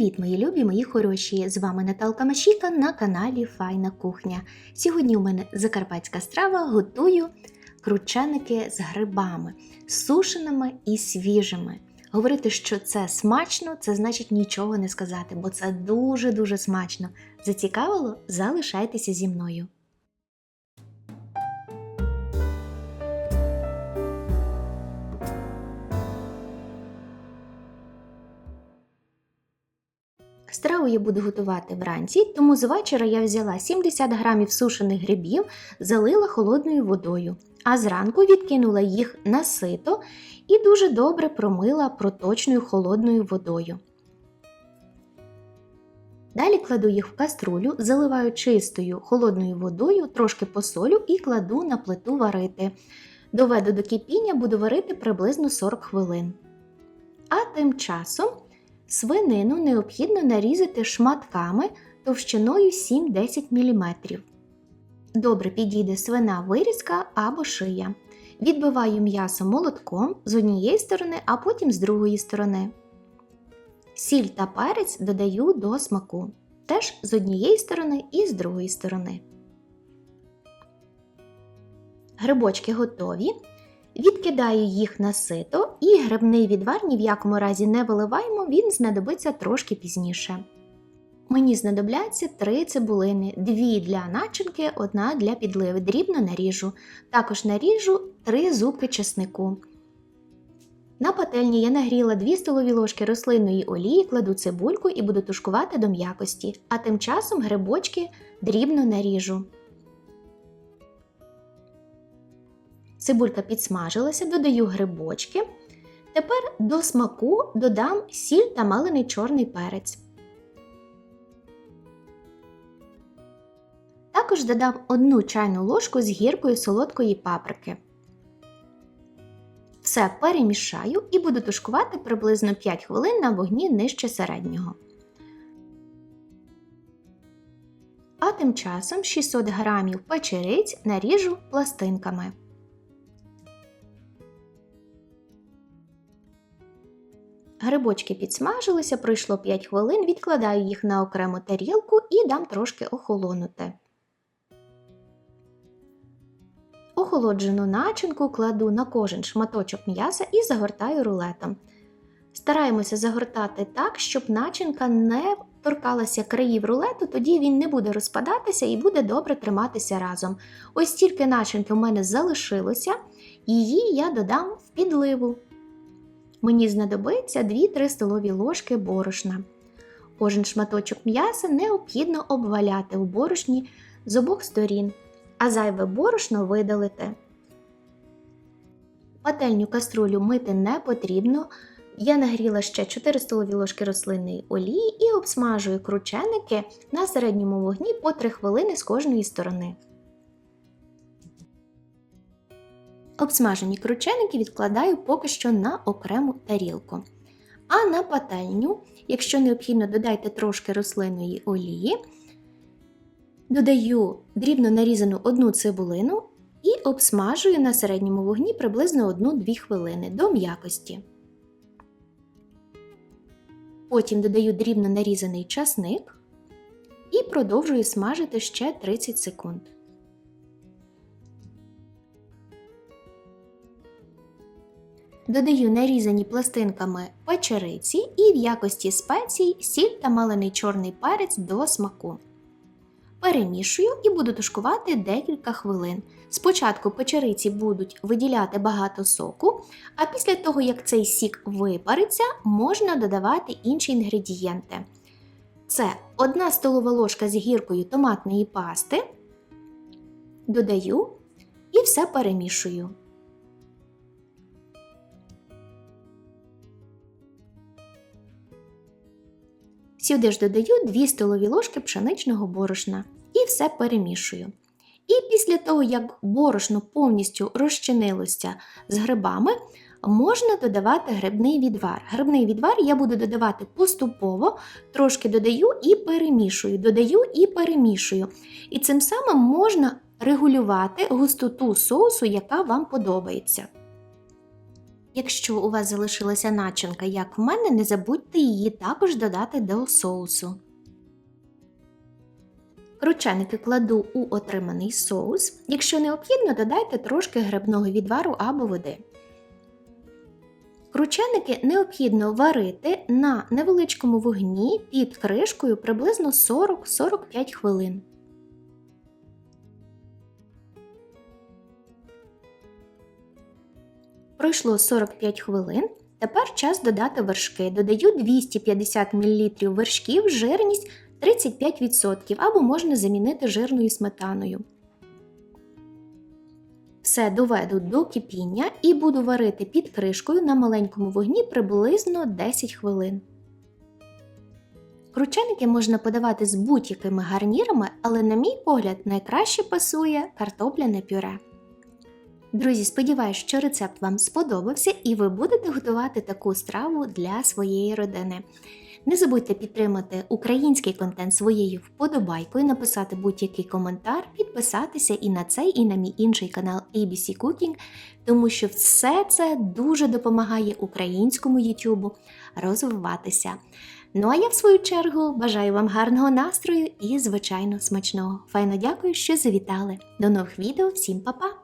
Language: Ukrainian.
Привіт, мої любі, мої хороші! З вами Наталка Машіка на каналі Файна Кухня. Сьогодні у мене закарпатська страва готую крученики з грибами, сушеними і свіжими. Говорити, що це смачно, це значить нічого не сказати, бо це дуже-дуже смачно. Зацікавило? Залишайтеся зі мною. Страву я буду готувати вранці, тому з вечора я взяла 70 грамів сушених грибів, залила холодною водою, а зранку відкинула їх на сито і дуже добре промила проточною холодною водою. Далі кладу їх в каструлю, заливаю чистою холодною водою, трошки посолю і кладу на плиту варити. Доведу до кипіння, буду варити приблизно 40 хвилин. А тим часом Свинину необхідно нарізати шматками товщиною 7-10 мм. Добре підійде свина вирізка або шия. Відбиваю м'ясо молотком з однієї сторони, а потім з другої сторони. Сіль та перець додаю до смаку. Теж з однієї сторони і з другої сторони. Грибочки готові. Відкидаю їх на сито і грибний відвар ні в якому разі не виливаємо, він знадобиться трошки пізніше. Мені знадобляться 3 цибулини, 2 для начинки, 1 для підливи. Дрібно наріжу. Також наріжу 3 зубки чеснику. На пательні я нагріла 2 столові ложки рослинної олії, кладу цибульку і буду тушкувати до м'якості, а тим часом грибочки дрібно наріжу. Цибулька підсмажилася, додаю грибочки. Тепер до смаку додам сіль та малений чорний перець. Також додам одну чайну ложку з гіркою солодкої паприки. Все перемішаю і буду тушкувати приблизно 5 хвилин на вогні нижче середнього. А тим часом 600 г печериць наріжу пластинками. Грибочки підсмажилися, пройшло 5 хвилин, відкладаю їх на окрему тарілку і дам трошки охолонути. Охолоджену начинку кладу на кожен шматочок м'яса і загортаю рулетом. Стараємося загортати так, щоб начинка не торкалася країв рулету, тоді він не буде розпадатися і буде добре триматися разом. Ось тільки начинки у мене залишилося, її я додам в підливу. Мені знадобиться 2-3 столові ложки борошна. Кожен шматочок м'яса необхідно обваляти у борошні з обох сторін, а зайве борошно видалити. Пательню каструлю мити не потрібно. Я нагріла ще 4 столові ложки рослинної олії і обсмажую крученики на середньому вогні по 3 хвилини з кожної сторони. Обсмажені крученики відкладаю поки що на окрему тарілку. А на пательню, якщо необхідно, додайте трошки рослинної олії, додаю дрібно нарізану одну цибулину і обсмажую на середньому вогні приблизно 1-2 хвилини до м'якості. Потім додаю дрібно нарізаний часник і продовжую смажити ще 30 секунд. Додаю нарізані пластинками печериці і в якості спецій сіль та малений чорний перець до смаку. Перемішую і буду тушкувати декілька хвилин. Спочатку печериці будуть виділяти багато соку, а після того, як цей сік випариться, можна додавати інші інгредієнти. Це 1 столова ложка з гіркою томатної пасти. Додаю і все перемішую. Сюди ж додаю 2 столові ложки пшеничного борошна і все перемішую. І після того, як борошно повністю розчинилося з грибами, можна додавати грибний відвар. Грибний відвар я буду додавати поступово, трошки додаю і перемішую, додаю і перемішую. І цим самим можна регулювати густоту соусу, яка вам подобається. Якщо у вас залишилася начинка, як в мене, не забудьте її також додати до соусу. Крученики кладу у отриманий соус. Якщо необхідно, додайте трошки грибного відвару або води. Крученики необхідно варити на невеличкому вогні під кришкою приблизно 40-45 хвилин. Пройшло 45 хвилин. Тепер час додати вершки. Додаю 250 мл вершків, жирність 35% або можна замінити жирною сметаною. Все доведу до кипіння і буду варити під кришкою на маленькому вогні приблизно 10 хвилин. Крученики можна подавати з будь-якими гарнірами, але, на мій погляд, найкраще пасує картопляне пюре. Друзі, сподіваюся, що рецепт вам сподобався і ви будете готувати таку страву для своєї родини. Не забудьте підтримати український контент своєю вподобайкою, написати будь-який коментар, підписатися і на цей, і на мій інший канал ABC Cooking, тому що все це дуже допомагає українському YouTube розвиватися. Ну а я, в свою чергу, бажаю вам гарного настрою і, звичайно, смачного. Файно дякую, що завітали. До нових відео, всім па-па!